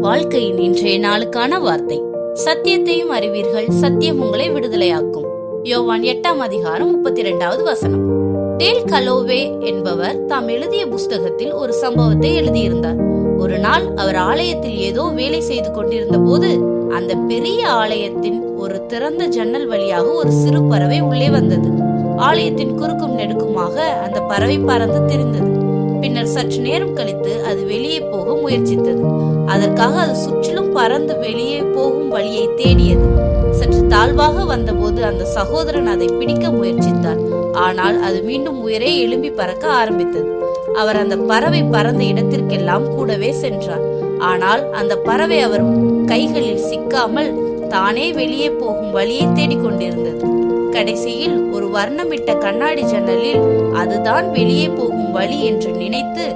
வாழ்க்கையின் இன்றைய நாளுக்கான வார்த்தை. சத்தியத்தையும் அறிவீர்கள் சத்தியம் உங்களை விடுதலையாக்கும். யோவான் எட்டாம் அதிகாரம் முப்பத்தி இரண்டாவது வசனம். டேல் கலோவே என்பவர் தாம் எழுதிய புஸ்தகத்தில் ஒரு சம்பவத்தை எழுதியிருந்தார். ஒரு நாள் அவர் ஆலயத்தில் ஏதோ வேலை செய்து கொண்டிருந்த போது அந்த பெரிய ஆலயத்தின் ஒரு திறந்த ஜன்னல் வழியாக ஒரு சிறு பறவை உள்ளே வந்தது. ஆலயத்தின் குறுக்கும் நெடுக்குமாக அந்த பறவை பறந்து திரிந்தது. பின்னர் சற்று நேரம் கழித்து அது வெளியே போக முயற்சித்தது. அதற்காக அது சுற்றிலும் பறந்து வெளியே போகும் வழியை தேடியது. சற்று தாழ்வாக வந்தபோது அந்த சகோதரன் அதை பிடிக்க முயற்சித்தார். ஆனால் அது மீண்டும் உயரே எழும்பி பறக்க ஆரம்பித்தது. அவர் அந்த பறவை பறந்த இடத்திற்கெல்லாம் கூடவே சென்றார். ஆனால் அந்த பறவை அவர் கைகளில் சிக்காமல் தானே வெளியே போகும் வழியை தேடிக்கொண்டிருந்தது. கடைசியில் ஒரு வர்ணமிட்ட கண்ணாடி ஜன்னலில் அதுதான் வெளியே போகும் வழி என்று நினைத்து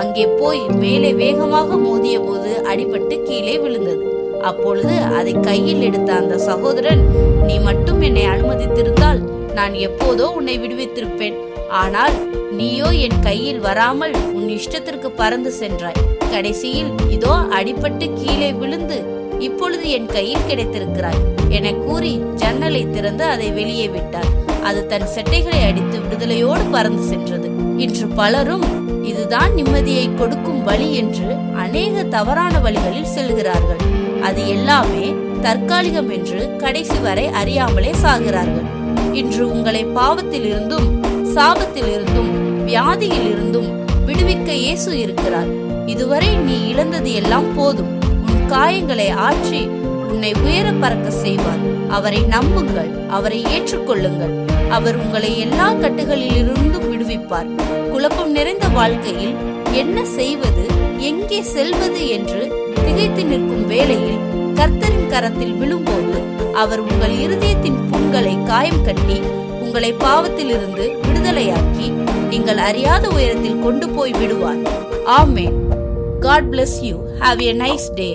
அங்கே போய் மேலே வேகமாக மோதிய போது அடிபட்டு கீழே விழுந்தது. அப்பொழுது அதை கையில் எடுத்த அந்த சகோதரன் நீ மட்டும் என்னை அனுமதித்திருந்தால் நான் எப்போதோ உன்னை விடுவித்திருப்பேன். ஆனால் நீயோ என் கையில் வராமல் உன் இஷ்டத்திற்கு பறந்து சென்றாய். கடைசியில் இதோ அடிபட்டு கீழே விழுந்து இப்பொழுது என் கையில் கிடைத்திருக்கிறாய். என கூறி ஜன்னலை திறந்து அதை வெளியே விட்டார். அது தன் செட்டைகளை அடித்து விடுதலையோடு பறந்து சென்றது. இன்று பலரும் இதுதான் நிம்மதியை கொடுக்கும் வழி என்று அநேக தவறான வழிகளில் செல்கிறார்கள். அது எல்லாமே தற்காலிகம் என்று கடைசி வரை அறியாமலே சாகிறார்கள். இன்று உங்களை பாவத்தில் இருந்தும் சாபத்தில் இருந்தும் வியாதியில் இருந்தும் விடுவிக்க இயேசு இருக்கிறார். இதுவரை நீ இழந்தது எல்லாம் போதும். காயங்களை ஆற்றி உன்னை உயர பறக்க செய்வார். அவரை நம்புங்கள் அவரை ஏற்றுக்கொள்ளுங்கள். அவர் உங்களை எல்லா கட்டுகளில் இருந்தும் விடுவிப்பார். குழப்பம் நிறைந்த வாழ்க்கையில் என்ன செய்வது எங்கே செல்வது என்று திகைத்து நிற்கும் வேளையில் கர்த்தரின் கரத்தில் விழும்போது அவர் உங்கள் இருதயத்தின் புண்களை காயம் கட்டி உங்களை பாவத்திலிருந்து விடுதலையாக்கி நீங்கள் அறியாத உயரத்தில் கொண்டு போய் விடுவார். ஆமே God bless you have a nice day